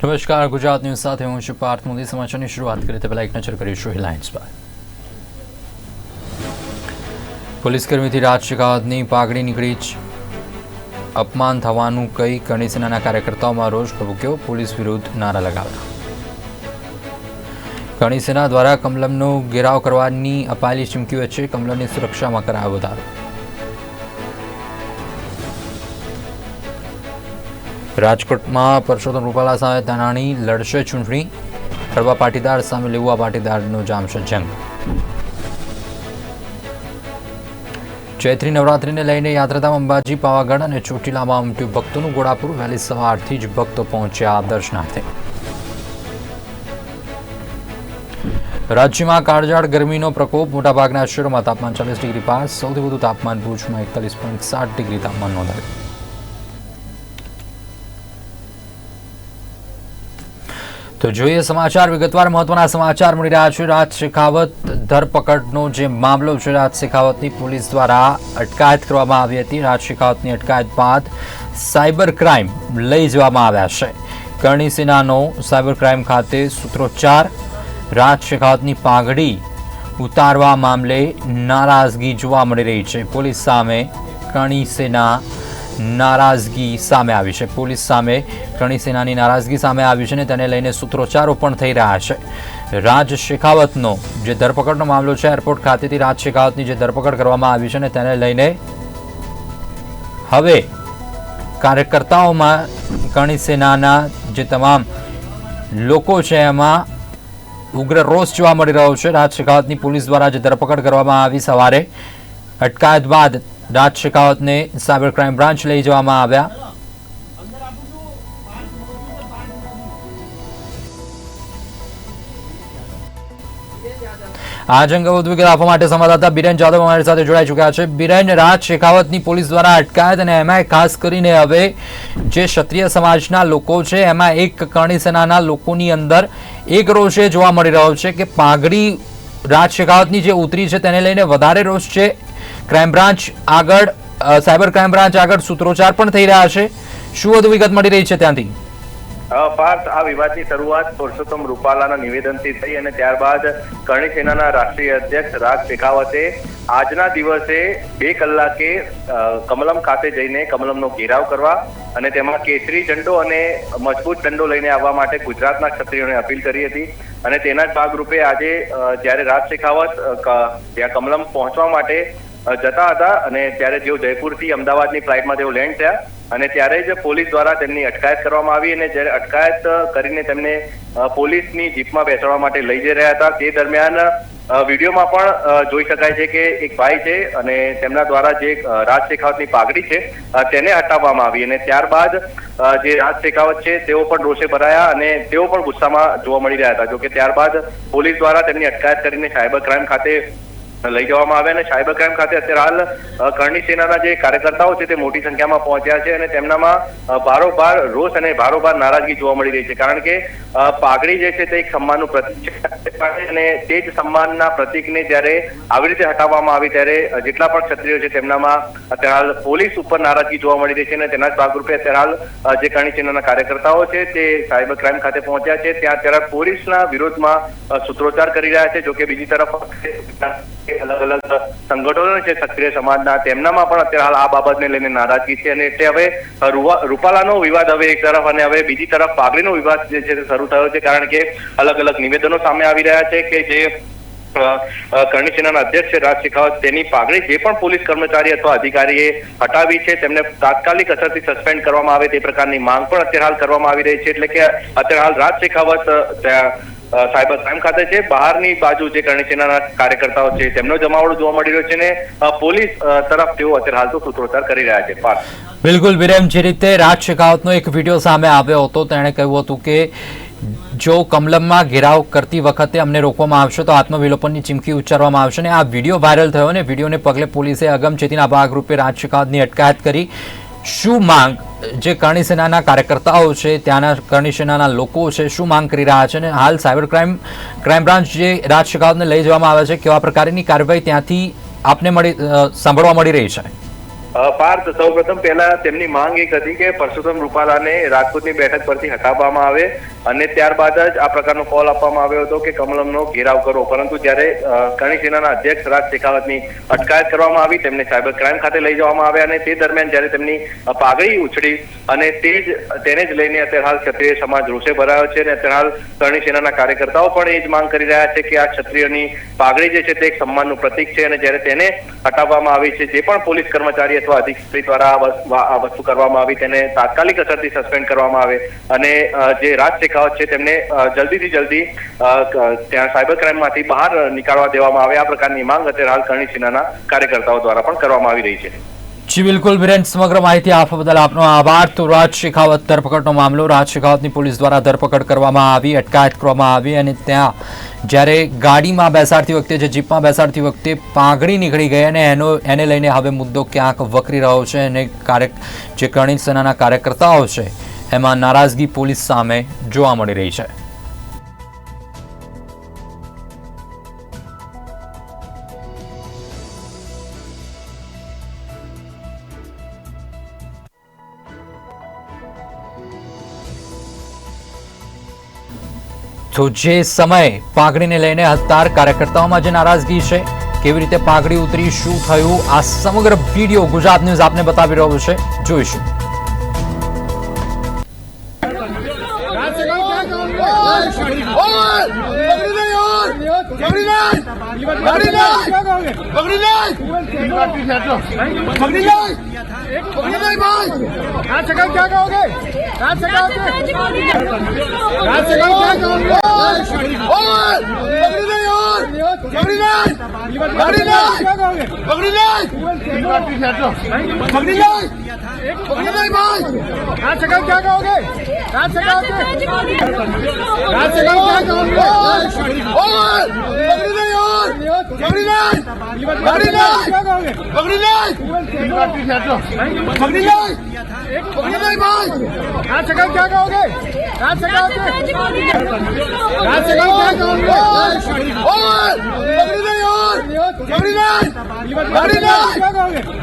નમસ્કાર, ગુજરાત ન્યૂઝ સાથે હું છું પાર્થ. મોદી સમાચારની શરૂઆત કરીએ પહેલા એક નજર કરીશું હેડલાઇન્સ પર. પોલીસ કર્મીથી રાજ શેખાવતની પાઘડી નીકળી જ અપમાન થવાનું કઈ કરણી સેનાના કાર્યકર્તાઓમાં રોષ ભભૂક્યો. પોલીસ વિરુદ્ધ નારા લગાવ્યા કરણી સેના દ્વારા કમલમનો ઘેરાવ કરવાની અપાયેલી ચીમકી વચ્ચે કમલમની સુરક્ષામાં કરાયો વધારો. રાજકોટમાં પરસોત્તમ રૂપાલા સામે તાનાણી લડશે ચૂંટણી. કડવા પાટીદાર સામે લેવા પાટીદારનો જામશે જંગ ચૈત્રી નવરાત્રિને લઈને યાત્રાધામ અંબાજી, પાવાગઢ અને ચોટીલામાં ઉમટ્યું ભક્તોનું ગોળાપુર વહેલી સવારથી જ ભક્તો પહોંચ્યા દર્શનાર્થે. રાજ્યમાં કાળઝાળ ગરમીનો પ્રકોપ. મોટાભાગના શહેરોમાં તાપમાન ચાલીસ ડિગ્રી પાર. સૌથી વધુ તાપમાન ભુજમાં એકતાલીસ પોઈન્ટ સાત ડિગ્રી તાપમાન નોંધાયું. તો જોઈએ સમાચાર. વિગતવાર મહત્વના સમાચાર મળી રહ્યા છે. રાજ શેખાવત ધરપકડનો જે મામલો છે, રાજ શેખાવતની પોલીસ દ્વારા અટકાયત કરવામાં આવી હતી. રાજ શેખાવતની અટકાયત બાદ સાયબર ક્રાઇમ લઈ જવામાં આવ્યા છે. કરણી સેનાનો સાયબર ક્રાઇમ ખાતે સૂત્રોચ્ચાર. રાજ શેખાવતની પાઘડી ઉતારવા મામલે નારાજગી જોવા મળી રહી છે. પોલીસ સામે કરણી સેના નારાજગી સામે આવી છે. પોલીસ સામે ઘણી સેનાની નારાજગી સામે આવી છે અને તેને લઈને સૂત્રોચ્ચારો પણ થઈ રહ્યા છે. રાજ શેખાવતનો જે ધરપકડનો મામલો છે, એરપોર્ટ ખાતેથી રાજ શેખાવતની જે ધરપકડ કરવામાં આવી છે અને તેને લઈને હવે કાર્યકર્તાઓમાં ઘણી સેનાના જે તમામ લોકો છે એમાં ઉગ્ર રોષ જોવા મળી રહ્યો છે. રાજ શેખાવતની પોલીસ દ્વારા જે ધરપકડ કરવામાં આવી, સવારે અટકાયત બાદ રાજ શેખાવતને સાયબર ક્રાઇમ બ્રાન્ચ લઈ જવામાં આવ્યા. આજ અંગે વધુ વિગત આપવા માટે સંવાદદાતા બિરેન જાદવ અમારી સાથે જોડાઈ ચૂક્યા છે. બિરેન, રાજ શેખાવતની પોલીસ દ્વારા અટકાયત અને એમાં ખાસ કરીને હવે જે ક્ષત્રિય સમાજના લોકો છે, એમાં એક કરણી સેનાના લોકોની અંદર એક રોષે જોવા મળી રહ્યો છે કે પાઘડી રાજ શેખાવતની જે ઉતરી છે, તેને લઈને વધારે રોષ છે. ક્રાઇમ બ્રાન્ચ આગળ સાયબર ક્રાઇમ બ્રાન્ચ આગળ સૂત્રોચ્ચાર પણ થઈ રહ્યા છે. શું વધુ વિગત મળી રહી છે ત્યાંથી? પાર્થ, આ વિવાદની શરૂઆત પુરુષોત્તમ રૂપાલાના નિવેદનથી થઈ અને ત્યારબાદ કરણી સેનાના રાષ્ટ્રીય અધ્યક્ષ રાજ શેખાવતે આજના દિવસે બે કલાકે કમલમ ખાતે જઈને કમલમનો ઘેરાવ કરવા અને તેમાં કેસરી ઝંડો અને મજબૂત દંડો લઈને આવવા માટે ગુજરાતના ક્ષત્રિયોને અપીલ કરી હતી. અને તેના જ ભાગરૂપે આજે જ્યારે રાજ શેખાવત ત્યાં કમલમ પહોંચવા માટે જતા હતા અને ત્યારે તેઓ જયપુરથી અમદાવાદની ફ્લાઇટમાં તેઓ લેન્ડ થયા અને ત્યારે જ પોલીસ દ્વારા તેમની અટકાયત કરવામાં આવી અને જ્યારે અટકાયત કરીને તેમને પોલીસની જીપમાં બેસાડવા માટે લઈ જઈ રહ્યા હતા, તે દરમિયાન વિડીયોમાં પણ જોઈ શકાય છે કે એક ભાઈ છે અને તેમના દ્વારા જે રાજ શેખાવતની પાઘડી છે તેને હટાવવામાં આવી અને ત્યારબાદ જે રાજ શેખાવત છે તેઓ પણ રોષે ભરાયા અને તેઓ પણ ગુસ્સામાં જોવા મળી રહ્યા હતા. જોકે ત્યારબાદ પોલીસ દ્વારા તેમની અટકાયત કરીને સાયબર ક્રાઇમ ખાતે લઈ જવામાં આવ્યા અને સાયબર ક્રાઇમ ખાતે અત્યારે હાલ કરણી સેનાના જે કાર્યકર્તાઓ છે તે મોટી સંખ્યામાં પહોંચ્યા છે અને તેમનામાં ભારોભાર રોષ અને ભારોભાર નારાજગી જોવા મળી રહી છે. કારણ કે પાઘડી જે છે તે એક સન્માનનું પ્રતીક છે અને તે જ સન્માનના પ્રતીકને જ્યારે આવી રીતે હટાવવામાં આવી ત્યારે જેટલા પણ ક્ષત્રિયો છે તેમનામાં અત્યારે હાલ પોલીસ ઉપર નારાજગી જોવા મળી રહી છે અને તેના જ ભાગરૂપે અત્યારે હાલ જે કરણી સેનાના કાર્યકર્તાઓ છે તે સાયબર ક્રાઇમ ખાતે પહોંચ્યા છે. ત્યાં અત્યારે પોલીસના વિરોધમાં સૂત્રોચ્ચાર કરી રહ્યા છે. જોકે બીજી તરફ અલગ અલગ સંગઠનો છે, ક્ષત્રિય સમાજના, તેમનામાં પણ અત્યારે હાલ આ બાબતને લઈને નારાજગી છે અને એટલે હવે રૂપાલાનો વિવાદ હવે એક તરફ અને હવે બીજી તરફ પાઘડીનો વિવાદ જે છે શરૂ થયો છે કારણ કે અલગ અલગ નિવેદનો સામે આવી રહ્યા છે કે જે કરણી સેનાના અધ્યક્ષ રાજ શેખાવત, તેની પાઘડી જે પણ પોલીસ કર્મચારી અથવા અધિકારીએ હટાવી છે, તેમને તાત્કાલિક અસરથી સસ્પેન્ડ કરવામાં આવે તે પ્રકારની માંગ પણ અત્યારે હાલ કરવામાં આવી રહી છે. એટલે કે અત્યારે હાલ રાજ શેખાવત સાયબર ક્રાઇમ ખાતે છે. બહારની બાજુ જે કરણી સેનાના કાર્યકર્તાઓ છે, તેમનો જમાવડો જોવા મળી રહ્યો છે ને પોલીસ તરફ તેઓ અત્યારે હાલ તો સૂત્રોચ્ચાર કરી રહ્યા છે. બિલકુલ વિરેમ, જે રીતે રાજ શેખાવતનો એક વીડિયો સામે આવ્યો હતો, તેણે કહ્યું હતું કે જો કમલમમાં ઘેરાવ કરતી વખતે અમને રોકવામાં આવશે તો આત્મવિલોપનની ચીમકી ઉચ્ચારવામાં આવશે અને આ વીડિયો વાયરલ થયો અને વિડીયોને પગલે પોલીસે અગમચેતીના ભાગરૂપે રાજ શેખાવતની અટકાયત કરી. શું માંગ, જે કરણી સેનાના કાર્યકર્તાઓ છે, ત્યાંના કરણી સેનાના લોકો છે, શું માંગ કરી રહ્યા છે અને હાલ સાયબર ક્રાઇમ ક્રાઇમ બ્રાન્ચ જે રાજ શેખાવતને લઈ જવામાં આવે છે, કેવા પ્રકારની કાર્યવાહી ત્યાંથી આપને મળી સાંભળવા મળી રહી છે? પાર્થ સૌપ્રથમ પહેલા તેમની માંગ એક હતી કે પરસોત્તમ રૂપાલાને રાજકોટની બેઠક પરથી હટાવવામાં આવે અને ત્યારબાદ જ આ પ્રકારનો કોલ આપવામાં આવ્યો હતો કે કમલમનો ઘેરાવ કરો પરંતુ જ્યારે કરણી સેનાના અધ્યક્ષ રાજ શેખાવતની અટકાયત કરવામાં આવી, તેમને સાયબર ક્રાઇમ ખાતે લઈ જવામાં આવ્યા અને તે દરમિયાન જ્યારે તેમની પાઘડી ઉછળી અને તે જ, તેને જ લઈને અત્યારે હાલ ક્ષત્રિય સમાજ રોષે ભરાયો છે અને અત્યારે હાલ કરણી સેનાના કાર્યકર્તાઓ પણ એ જ માંગ કરી રહ્યા છે કે આ ક્ષત્રિયની પાઘડી જે છે તે એક સન્માનનું પ્રતીક છે અને જ્યારે તેને હટાવવામાં આવી છે, જે પણ પોલીસ કર્મચારી અથવા અધિકારી દ્વારા આ વસ્તુ- કરવામાં આવી, તેને તાત્કાલિક અસરથી સસ્પેન્ડ કરવામાં આવે. અને જે રાજ શેખાવત છે, તેમને જલ્દીથી જલ્દી ત્યાં સાયબર ક્રાઇમમાંથી બહાર નીકાળવા દેવામાં આવે. આ પ્રકારની માંગ અત્યારે હાલ કરણી સેનાના કાર્યકર્તાઓ દ્વારા પણ કરવામાં આવી રહી છે. જી બિલકુલ બિરેન સમગ્ર માહિતી આપવા બદલ આપનો આભાર. તો રાજ શેખાવત ધરપકડનો મામલો રાજ શેખાવતની પોલીસ દ્વારા ધરપકડ કરવામાં આવી, અટકાયત કરવામાં આવી અને ત્યાં જ્યારે ગાડીમાં બેસાડતી વખતે, જે જીપમાં બેસાડતી વખતે પાઘડી નીકળી ગઈ અને એનો, એને લઈને હવે મુદ્દો ક્યાંક વકરી રહ્યો છે અને કાર્ય જે કરણી સેનાના કાર્યકર્તાઓ છે, એમાં નારાજગી પોલીસ સામે જોવા મળી રહી છે. તો જે સમયે પાઘડીને લઈને હત્યાર કાર્યકર્તાઓમાં જે નારાજગી છે કેવી રીતે પાઘડી ઉતરી શું થયું આ સમગ્ર વિડીયો ગુજરાત ન્યૂઝ આપને બતાવી રહ્યો છે જોઈશું राज सकाल क्या कहोगे राज પકડી લે પકડી લે પકડી લે પકડી લે પકડી લે ભાઈ રાત સગાવ ક્યાં કહોગે રાત સગાવ રાત સગાવ ક્યાં કહોગે ઓય પકડી લે ઓય પકડી લે! પકડી લે!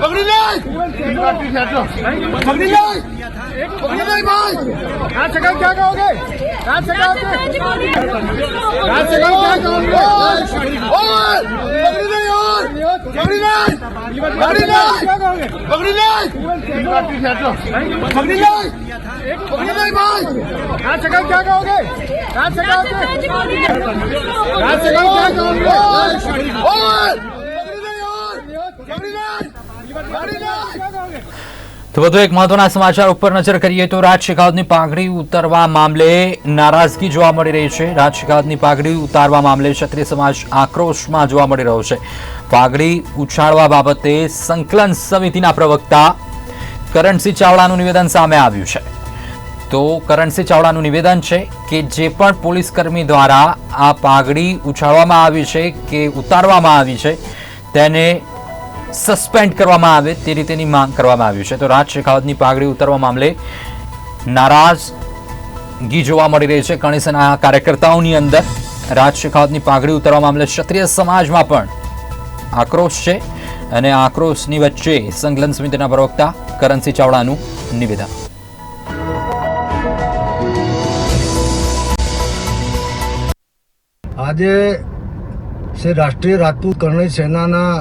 પકડી લે! પકડી લે! પકડી લે ભાઈ! રાજ સગા ક્યાં કહોગે રાજ સગા રાજ સગા ક્યાં કહોગે ઓર પકડી લે ઓર પકડી લે! પકડી લે! પકડી લે! પકડી લે! પકડી લે ભાઈ! રાજ સગા ક્યાં કહોગે રાજ સગા રાજ સગા ક્યાં કહોગે ઓર તો વધુ એક મહત્વના સમાચાર ઉપર નજર કરીએ તો રાજ શેખાવતની પાઘડી ઉતારવા મામલે નારાજગી જોવા મળી રહી છે. રાજ શેખાવતની પાઘડી ઉતારવા મામલે ક્ષત્રિય સમાજ આક્રોશમાં જોવા મળી રહ્યો છે. પાઘડી ઉછાળવા બાબતે સંકલન સમિતિના પ્રવક્તા કરણસિંહ ચાવડાનું નિવેદન સામે આવ્યું છે. તો કરણસિંહ ચાવડાનું નિવેદન છે કે જે પણ પોલીસ કર્મી દ્વારા આ પાઘડી ઉછાળવામાં આવી છે કે ઉતારવામાં આવી છે તેને સસ્પેન્ડ કરવામાં આવે તે રીતેની માંગ કરવામાં આવી છે. તો રાજ શેખાવતની પાઘડી ઉતારવા મામલે નારાજગી જોવા મળી રહી છે. કણેસના કાર્યકર્તાઓની અંદર રાજ શેખાવતની પાઘડી ઉતારવા મામલે ક્ષત્રિય સમાજમાં પણ આક્રોશ છે અને આક્રોશની વચ્ચે સંકલન સમિતિના પ્રવક્તા કરણસિંહ ચાવડાનું નિવેદન. આજે શ્રી રાષ્ટ્રીય રાજપૂત કરણી સેનાના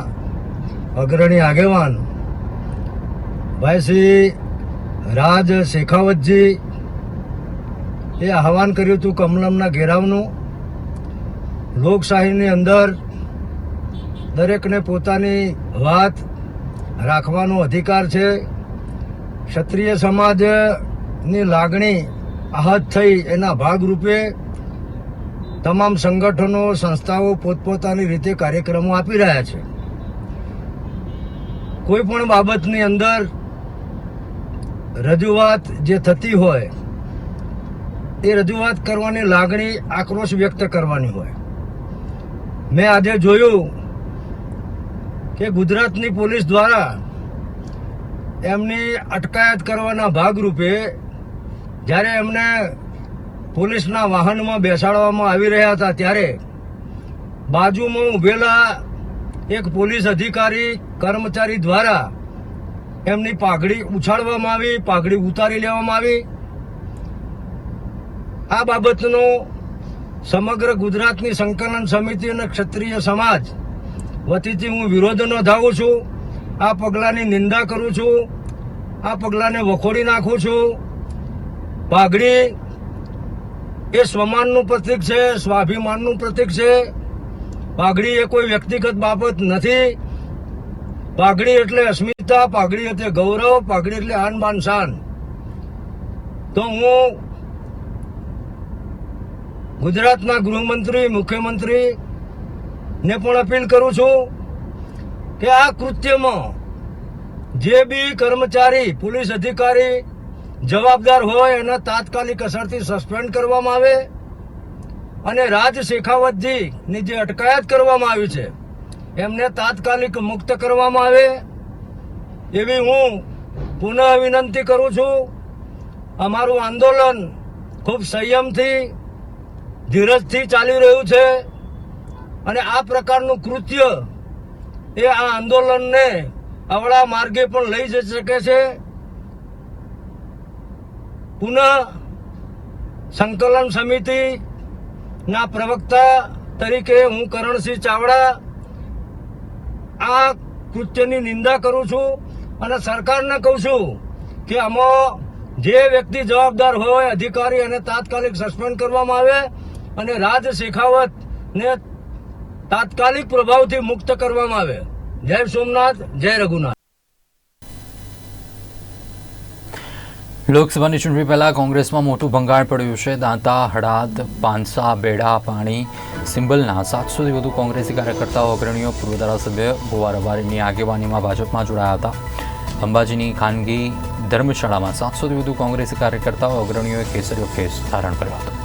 અગ્રણી આગેવાન. ભાઈ શ્રી રાજ શેખાવતજી, એ આહવાન કર્યું હતું કમલમના ઘેરાવનું. લોકશાહીની અંદર દરેકને પોતાની વાત રાખવાનો અધિકાર છે. ક્ષત્રિય સમાજની લાગણી આહત થઈ એના ભાગરૂપે તમામ સંગઠનો, સંસ્થાઓ પોતપોતાની રીતે કાર્યક્રમો આપી રહ્યા છે. કોઈ પણ બાબતની અંદર રજૂઆત જે થતી હોય, એ રજૂઆત કરવાની લાગણી આક્રોશ વ્યક્ત કરવાની હોય. મેં આજે જોયું કે ગુજરાતની પોલીસ દ્વારા એમની અટકાયત કરવાના ભાગરૂપે જ્યારે એમને પોલીસના વાહનમાં બેસાડવામાં આવી રહ્યા હતા, ત્યારે બાજુમાં ઊભેલા એક પોલીસ અધિકારી કર્મચારી દ્વારા એમની પાઘડી ઉછાળવામાં આવી, પાઘડી ઉતારી લેવામાં આવી. આ બાબતનો સમગ્ર ગુજરાતની સંકલન સમિતિ અને ક્ષત્રિય સમાજ વતીથી હું વિરોધ નોંધાવું છું. આ પગલાંની નિંદા કરું છું. આ પગલાંને વખોડી નાખું છું. પાઘડી એ સ્વમાનનું પ્રતીક છે, સ્વાભિમાનનું પ્રતીક છે. પાઘડી એ કોઈ વ્યક્તિગત બાબત નથી. પાઘડી એટલે અસ્મિતા, પાઘડી એટલે ગૌરવ, પાઘડી એટલે આન બાન શાન. તો હું ગુજરાતના ગૃહમંત્રી મુખ્યમંત્રી ને પણ અપીલ કરું છું કે આ કૃત્યમાં જે બી કર્મચારી, પોલીસ અધિકારી જવાબદાર હોય એને તાત્કાલિક અસરથી સસ્પેન્ડ કરવામાં આવે અને રાજ શેખાવતજીની જે અટકાયત કરવામાં આવી છે એમને તાત્કાલિક મુક્ત કરવામાં આવે એવી હું પુનઃ વિનંતી કરું છું. અમારું આંદોલન ખૂબ સંયમથી, ધીરજથી ચાલી રહ્યું છે અને આ પ્રકારનું કૃત્ય એ આ આંદોલનને અવળા માર્ગે પણ લઈ જઈ શકે છે. પુનઃ સંકલન સમિતિના પ્રવક્તા તરીકે હું કરણસિંહ ચાવડા આ કૃત્યની નિંદા કરું છું અને સરકારને કહું છું કે આમાં જે વ્યક્તિ જવાબદાર હોય, અધિકારી અને તાત્કાલિક સસ્પેન્ડ કરવામાં આવે અને રાજ શેખાવતને તાત્કાલિક પ્રભાવથી મુક્ત કરવામાં આવે. જય સોમનાથ, જય રઘુનાથ. લોકસભાની ચૂંટણી પહેલા કોંગ્રેસમાં મોટું ભંગાણ પડ્યું છે. દાંતા હડાદ પાંસા બેડા, પાણી સિમ્બલના સાતસોથી વધુ કોંગ્રેસી કાર્યકર્તાઓ, અગ્રણીઓ, પૂર્વ ધારાસભ્ય ભુવા રબારીની આગેવાનીમાં ભાજપમાં જોડાયા હતા. અંબાજીની ખાનગી ધર્મશાળામાં સાતસોથી વધુ કોંગ્રેસી કાર્યકર્તાઓ, અગ્રણીઓએ કેસરીયો કેસ ધારણ કર્યો હતો.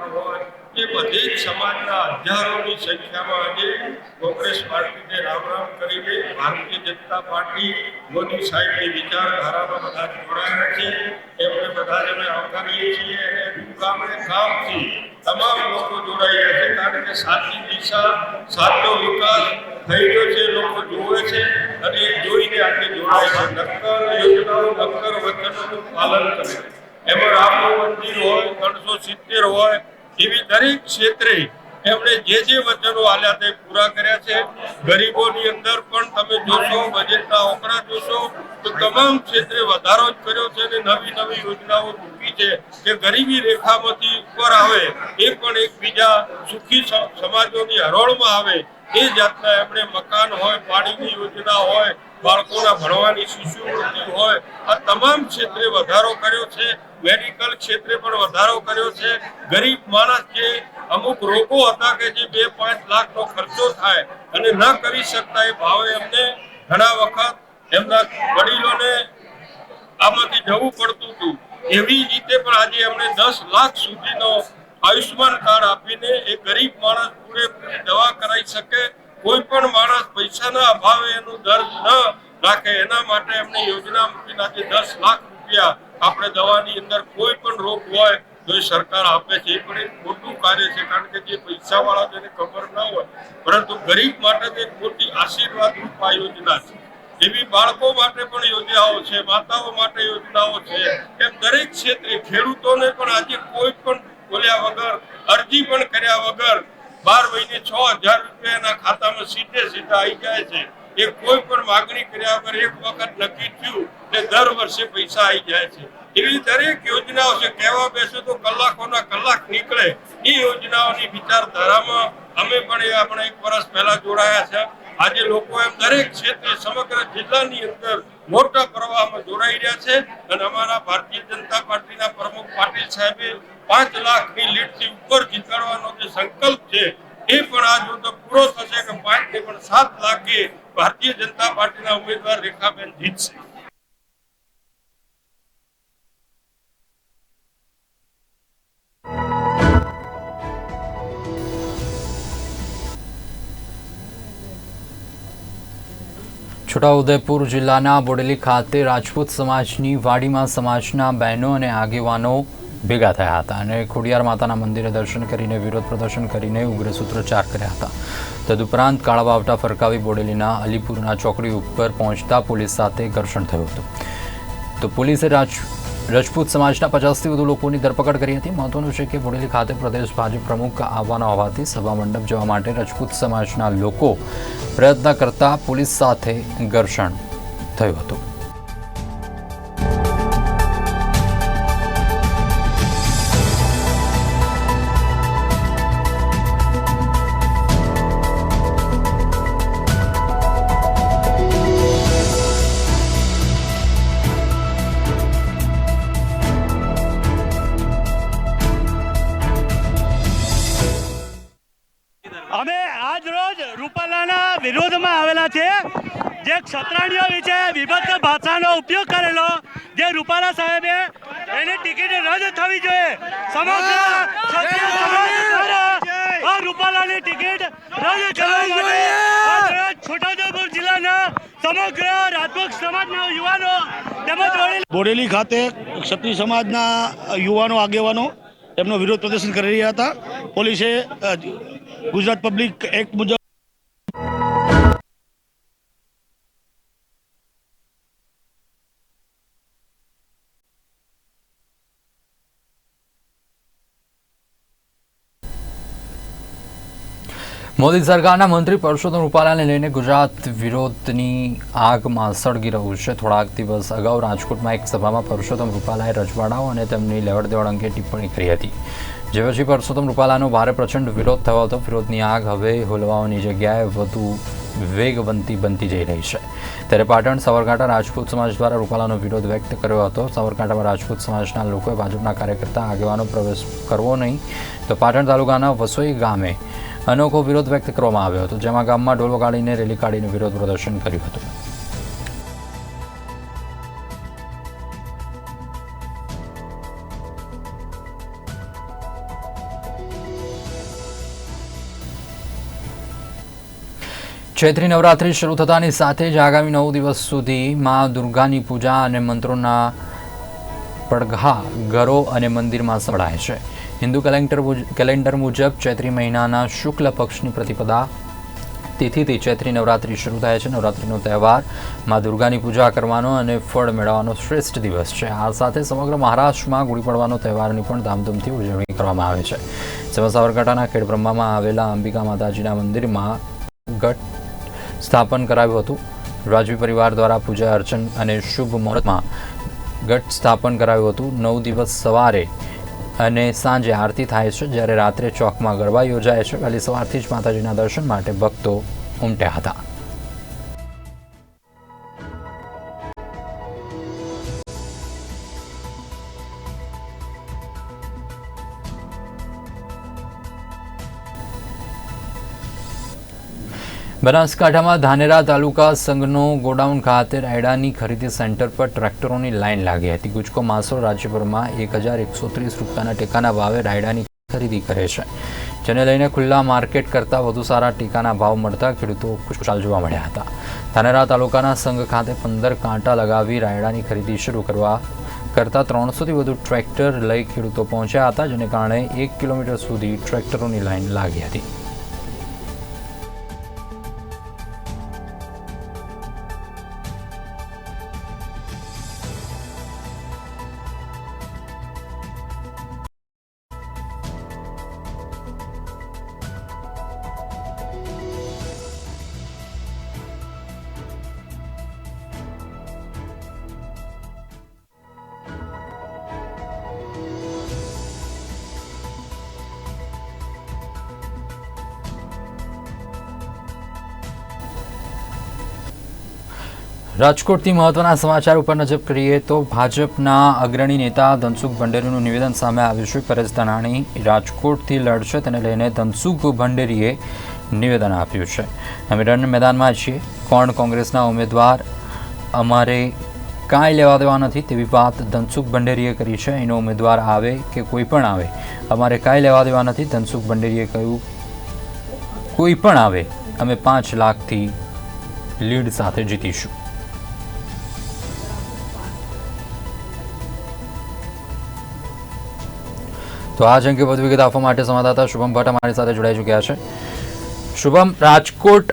હોય હોય એ બધી જ સમાજના હજારોની સંખ્યામાં આજે કોંગ્રેસ પાર્ટીને રામ રામ કરીને ભારતીય જનતા પાર્ટી મોદી સાહેબની વિચારધારામાં બધા જોડાયા છે. એમને બધા અમે આવકારીએ છીએ અને ગામે ગામથી તમામ લોકો જોડાયા છે. કારણ કે સાચી દિશા, સાચો વિકાસ થઈ ગયો છે, લોકો જોવે છે અને એ જોઈને આજે જોડાય છે. નક્કર યોજનાઓ, નક્કર વચનોનું પાલન કરે એમાં રામનું મંદિર હોય, ત્રણસો સિત્તેર હોય, એવી દરેક ક્ષેત્રે એમણે જે જે વચનો આલ્યા તે પૂરા કર્યા છે. ગરીબોની અંદર પણ તમે જોશો, બજેટના ઓકરા જોશો, તો તમામ ક્ષેત્રે વધારો જ કર્યો છે અને નવી નવી યોજનાઓ મૂકી છે કે ગરીબી રેખામાંથી ઉપર આવે, એ પણ એકબીજા સુખી સમાજોની હરોળમાં આવે. એ જાતના એમણે મકાન હોય, પાણીની યોજના હોય બાળકોના ભણવાની શિષ્યવૃત્તિ હોય, આ તમામ ક્ષેત્રે વધારો કર્યો છે. મેડિકલ ક્ષેત્રે પણ વધારો કર્યો છે. ગરીબ માણસ જે અમુક રોગો હતા કે જે બે પાંચ લાખનો ખર્ચો થાય અને ન કરી શકતા એ ભાવે એમને ઘણા વખત એમના વડીલોને આમાંથી જવું પડતું હતું. એવી રીતે પણ આજે એમને દસ લાખ સુધીનો આયુષ્માન કાર્ડ આપીને એ ગરીબ માણસ પૂરેપૂરી દવા કરાવી શકે કોઈ પણ માણસ પૈસાના અભાવે એનું દર્દ ન રાખે, એના માટે એમણે યોજના મૂકી નાખી. દસ લાખ રૂપિયા આપણે દવાની અંદર કોઈ પણ રોગ હોય તો એ સરકાર આપે છે. એ પણ એક મોટું કાર્ય છે, કારણ કે જે પૈસાવાળા તેને ખબર ન હોય, પરંતુ ગરીબ માટે તો એક મોટી આશીર્વાદ રૂપ આ યોજના છે. એવી બાળકો માટે પણ યોજનાઓ છે, માતાઓ માટે યોજનાઓ છે, એમ દરેક ક્ષેત્રે ખેડૂતોને પણ આજે કોઈ પણ બોલ્યા વગર, અરજી પણ કર્યા વગર બાર મહિને છ હજાર રૂપિયા ખાતામાં સીધે સીધા આવી જાય છે. એ કોઈ પણ માગણી કર્યા વગર એક વખત નક્કી થયું ને દર વર્ષે પૈસા આવી જાય છે. એવી દરેક યોજનાઓ છે. કહેવા બેસો તો કલાકોના કલાક નીકળે. એ યોજનાઓની વિચારધારામાં અમે પણ એ આપણે એક વર્ષ પહેલા જોડાયા છે. આજે લોકો દરેક ક્ષેત્રે સમગ્ર જિલ્લાની અંદર મોટા પ્રવાહમાં જોડાઈ રહ્યા છે અને અમારા ભારતીય જનતા પાર્ટીના પ્રમુખ પાટીલ સાહેબે પાંચ લાખની લીડથી ઉપર જીતાડવાનો જે સંકલ્પ છે, એ પણ આ તો પૂરો થશે કે પાંચ ને પણ સાત લાખે ભારતીય જનતા પાર્ટીના ઉમેદવાર રેખાબેન જીતશે. છોટાઉદેપુર જિલ્લાના બોડેલી ખાતે રાજપૂત સમાજની વાડીમાં સમાજના બહેનો અને આગેવાનો ભેગા થયા હતા અને ખોડિયાર માતાના મંદિરે દર્શન કરીને, વિરોધ પ્રદર્શન કરીને ઉગ્ર સૂત્રોચ્ચાર કર્યા હતા. તદુપરાંત કાળા વાવટા ફરકાવી બોડેલીના અલીપુરના ચોકડી ઉપર પહોંચતા પોલીસ સાથે ઘર્ષણ થયું હતું. તો પોલીસે રાજ રજપૂત સમાજના પચાસથી વધુ લોકોની ધરપકડ કરી હતી. મહત્વનું છે કે બોડેલી ખાતે પ્રદેશ ભાજપ પ્રમુખ આવવાના હોવાથી સભા મંડપ જવા માટે રજપૂત સમાજના લોકો પ્રયત્ન કરતા પોલીસ સાથે ઘર્ષણ થયું હતું. ઉપયોગ કરેલો જે રૂપાલા સાહેબે એની ટિકિટ રદ થવી જોઈએ. સમગ્ર ક્ષત્રિય સમાજ દ્વારા આ રૂપાલાની ટિકિટ રદ કરવી જોઈએ. છોટાઉદેપુર જિલ્લાના સમગ્ર રાજપક્ષ સમાજના યુવાનો તેમજ બોડેલી ખાતે ક્ષત્રિય સમાજના યુવાનો આગેવાનો એમનો વિરોધ પ્રદર્શન કરી રહ્યા હતા. પોલીસે ગુજરાત પબ્લિક એક્ટ મુજબ મોદી સરકારના મંત્રી પરસોત્તમ રૂપાલાને લઈને ગુજરાત વિરોધની આગમાં સળગી રહ્યું છે. થોડાક દિવસ અગાઉ રાજકોટમાં એક સભામાં પરસોત્તમ રૂપાલાએ રજવાડાઓ અને તેમની લેવડ દેવડ અંગે ટિપ્પણી કરી હતી. જે પછી પરસોત્તમ રૂપાલાનો ભારે પ્રચંડ વિરોધ થયો હતો. વિરોધની આગ હવે હોલવાઓની જગ્યાએ વધુ વેગવંતી બનતી જઈ રહી છે. ત્યારે પાટણ સાબરકાંઠા રાજપૂત સમાજ દ્વારા રૂપાલાનો વિરોધ વ્યક્ત કર્યો હતો. સાબરકાંઠામાં રાજપૂત સમાજના લોકોએ ભાજપના કાર્યકર્તા આગેવાનો પ્રવેશ કરવો નહીં. તો પાટણ તાલુકાના વસોઈ ગામે અનોખો વિરોધ વ્યક્ત કરવામાં આવ્યો હતો, જેમાં ગામમાં ઢોલ વગાડીને રેલી કાઢીને વિરોધ પ્રદર્શન કર્યું હતું. ચૈત્રી નવરાત્રિ શરૂ થતાની સાથે જ આગામી નવ દિવસ સુધી મા દુર્ગાની પૂજા અને મંત્રોના પડઘા, ઘરો અને મંદિરમાં સંભળાય છે. હિન્દુ કેલેન્ડર કેલેન્ડર મુજબ ચૈત્રી મહિનાના શુક્લ પક્ષની પ્રતિપદા તિથિથી ચૈત્રી નવરાત્રિ શરૂ થાય છે. નવરાત્રિનો તહેવાર મા દુર્ગાની પૂજા કરવાનો અને ફળ મેળવવાનો શ્રેષ્ઠ દિવસ છે. આ સાથે સમગ્ર મહારાષ્ટ્રમાં ગુડી પડવાનો તહેવારની પણ ધામધૂમથી ઉજવણી કરવામાં આવે છે. જેમાં સાબરકાંઠાના ખેડબ્રહ્મામાં આવેલા અંબિકા માતાજીના મંદિરમાં ગટ સ્થાપન કરાવ્યું હતું. રાજવી પરિવાર દ્વારા પૂજા અર્ચન અને શુભ મુહૂર્તમાં ગટ સ્થાપન કરાવ્યું હતું. નવ દિવસ સવારે અને સાંજે આરતી થાય છે, જ્યારે રાત્રે ચોકમાં ગરબા યોજાય છે. વહેલી સવારથી જ માતાજીના દર્શન માટે ભક્તો ઉમટ્યા હતા. બનાસકાંઠામાં ધાનેરા તાલુકા સંઘનો ગોડાઉન ખાતે રાયડાની ખરીદી સેન્ટર પર ટ્રેક્ટરોની લાઇન લાગી હતી. ગુજકો માસોળ રાજ્યભરમાં એક હજાર એકસો ત્રીસ રૂપિયાના ટેકાના ભાવે રાયડાની ખરીદી કરે છે. જેને લઈને ખુલ્લા માર્કેટ કરતાં વધુ સારા ટેકાના ભાવ મળતા ખેડૂતો ખુશખુશાલ જોવા મળ્યા હતા. ધાનેરા તાલુકાના સંઘ ખાતે પંદર કાંટા લગાવી રાયડાની ખરીદી શરૂ કરવા કરતાં ત્રણસોથી વધુ ટ્રેક્ટર લઈ ખેડૂતો પહોંચ્યા હતા, જેને કારણે એક કિલોમીટર સુધી ટ્રેક્ટરોની લાઇન લાગી હતી. રાજકોટથી મહત્વના સમાચાર ઉપર નજર કરીએ તો ભાજપના અગ્રણી નેતા ધનસુખ ભંડેરીનું નિવેદન સામે આવ્યું છે. પરેશ ધાનાણી રાજકોટથી લડશે તેને લઈને ધનસુખ ભંડેરીએ નિવેદન આપ્યું છે. અમે રણ મેદાનમાં છીએ. કોણ કોંગ્રેસના ઉમેદવાર? અમારે કાંઈ લેવા દેવા નથી તેવી વાત ધનસુખ ભંડેરીએ કરી છે. એનો ઉમેદવાર આવે કે કોઈ પણ આવે? અમારે કાંઈ લેવા દેવા નથી. ધનસુખ ભંડેરીએ કહ્યું, કોઈ પણ આવે. અમે પાંચ લાખથી લીડ સાથે જીતીશું. તો આ જ વધુ વિગત આપવા માટે સંવાદદાતા શુભમ ભટ્ટ અમારી સાથે જોડાઈ ચૂક્યા છે. શુભમ, રાજકોટ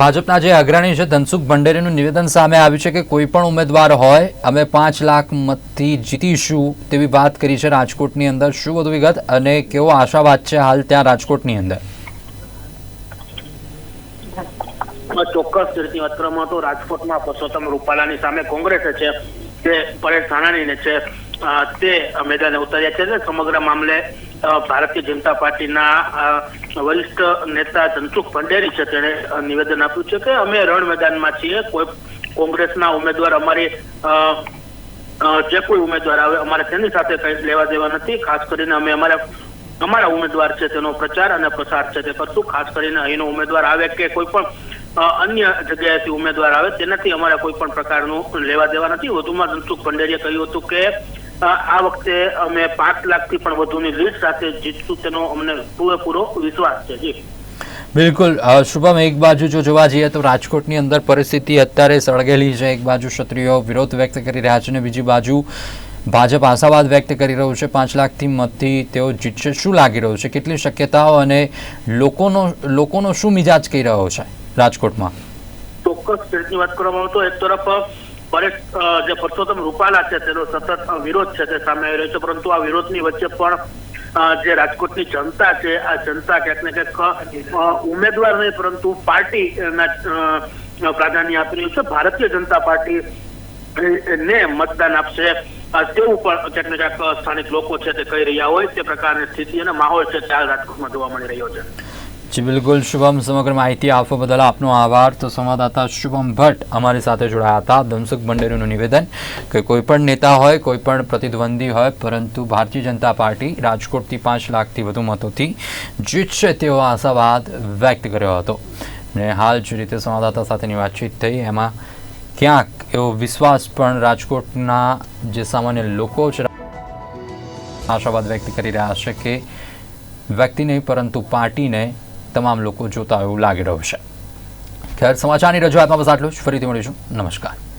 ભાજપના જે અગ્રણી છે, ધનસુખ ભંડેરીનું નિવેદન સામે આવ્યું છે કે કોઈ પણ ઉમેદવાર હોય, અમે પાંચ લાખ મતથી જીતીશું તેવી વાત કરી છે રાજકોટની અંદર. શું વધુ વિગત અને કેવો આશાવાદ છે હાલ ત્યાં રાજકોટની અંદર? ચોક્કસ રીતની વાત કરવામાં તો રાજકોટમાં પરસોત્તમ રૂપાલાની સામે કોંગ્રેસ છે તે પરેશ ધાનાણીને છે તે મેદાને ઉતાર્યા છે સમગ્ર મામલે ભારતીય જનતા પાર્ટીના વરિષ્ઠ નેતા ધનસુખ ભંડેરી છે તેણે નિવેદન આપ્યું છે કે અમે રણ મેદાનમાં છીએ, કોઈ કોંગ્રેસના ઉમેદવાર અમારી જે કોઈ ઉમેદવાર આવે, અમારે તેની સાથે કંઈ લેવા દેવા નથી, ખાસ કરીને અમે અમારા અમારા ઉમેદવાર છે તેનો પ્રચાર અને પ્રસાર છે તે કરશું. ખાસ કરીને અહીંનો ઉમેદવાર આવે કે કોઈ પણ અન્ય જગ્યાએથી ઉમેદવાર આવે, તેનાથી અમારા કોઈ પણ પ્રકારનું લેવા દેવા નથી. વધુમાં ધનસુખ ભંડેરીએ કહ્યું હતું કે આ વખતે અમે પાંચ લાખથી પણ વધુની લીડ સાથે જીતશું તેનો અમને પૂરેપૂરો વિશ્વાસ છે જી. બિલકુલ. શુભમ એક બાજુ જો જોવા જઈએ તો રાજકોટની અંદર પરિસ્થિતિ અત્યારે સળગેલી છે. એક બાજુ ક્ષત્રિયો વિરોધ વ્યક્ત કરી રહ્યા છે અને બીજી બાજુ ભાજપ આશાવાદ વ્યક્ત કરી રહ્યું છે. પાંચ લાખથી મતથી તેઓ જીતશે. શું લાગી રહ્યું છે? કેટલી શક્યતાઓ અને લોકોનો લોકોનો શું મિજાજ કહી રહ્યો છે રાજકોટમાં? ચોક્કસ વાત કરવામાં આવતો એક તરફ પરેશ જે પરસોત્તમ રૂપાલા છે, તેનો સતત વિરોધ છે તે સામે આવી રહ્યો છે. પરંતુ આ વિરોધની વચ્ચે પણ જે રાજકોટની જનતા છે, આ જનતા ક્યાંક ને ક્યાંક ઉમેદવાર નહીં, પરંતુ પાર્ટીના પ્રાધાન્ય આપી રહ્યું છે. ભારતીય જનતા પાર્ટી ને મતદાન આપશે તેવું પણ ક્યાંક ને ક્યાંક સ્થાનિક લોકો છે તે કહી રહ્યા હોય. તે પ્રકારની સ્થિતિ અને માહોલ છે તે હાલ રાજકોટમાં જોવા મળી રહ્યો છે. જી બિલકુલ, શુભમ સમગ્ર માહિતી આપવા બદલ આપનો આભાર. તો સંવાદદાતા શુભમ ભટ્ટ અમારી સાથે જોડાયા હતા. ધમસુખ ભંડેરીનું નિવેદન કે કોઈપણ નેતા હોય, કોઈ પણ પ્રતિદ્વંદી હોય, પરંતુ ભારતીય જનતા પાર્ટી રાજકોટથી પાંચ લાખથી વધુ મતોથી જીતશે તેવો આશાવાદ વ્યક્ત કર્યો હતો. ને હાલ જે રીતે સંવાદદાતા સાથેની વાતચીત થઈ, એમાં ક્યાંક એવો વિશ્વાસ પણ રાજકોટના જે સામાન્ય લોકો છે, આશાવાદ વ્યક્ત કરી રહ્યા છે કે વ્યક્તિ નહીં, પરંતુ પાર્ટીને તમામ લોકો જોતા એવું લાગી રહ્યું છે. ખેર સમાચારની રજૂઆતમાં બસ આટલું જ. ફરીથી મળીશું. નમસ્કાર.